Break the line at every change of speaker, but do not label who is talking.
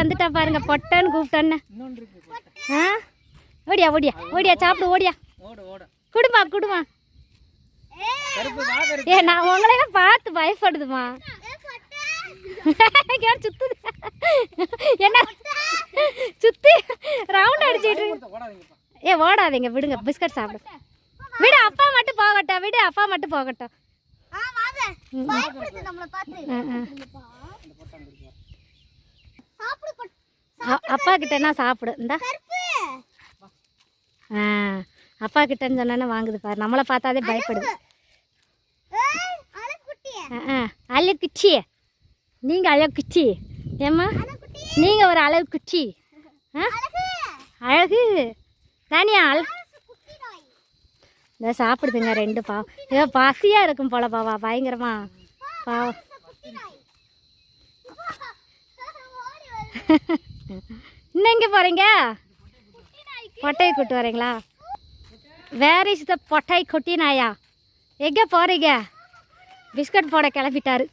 வந்துட்டா பாருங்க பொட்டன்னு கூப்பிட்டேன்னு. ஆ? ஓடியா ஓடியா ஓடியா சாப்பிடு ஓடியா.
ஓடு ஓடு
குடுமா குடுமா. ஏ நான் உங்களையெல்லாம் பார்த்து பயப்படுதுமா சுத்துது? என்ன? சுத்தி ரவுண்ட் அடிச்சிட்டு ஏ ஓடாதீங்க விடுங்க பிஸ்கட் சாப்பிடு. விடு அப்பா மட்டும் போகட்டும் விடு அப்பா மட்டும் போகட்டும். அப்பா கிட்டனா சாப்பிடு. இந்தா. ஆ அப்பா கிட்டன்னு சொன்னா வாங்குது பாரு. நம்மளை பார்த்தாதே பயப்படுது. அழகு குச்சி நீங்க அழகு குச்சி ஏம்மா நீங்க ஒரு அழகு குச்சி ஆ? அழகு. தானியா அழகு இந்த சாப்பிடுதுங்க ரெண்டு பாவம். ஏதோ பசியா இருக்கும் போல பாவா பயங்கரமா. பாவம். இன்னும் எங்கே போகிறீங்க பொட்டையை கூட்டு வரீங்களா? வேர் இஸ் த பொட்டை குட்டி நாயா எங்கே போகிறீங்க பிஸ்கட் போட கிளப்பிட்டாரு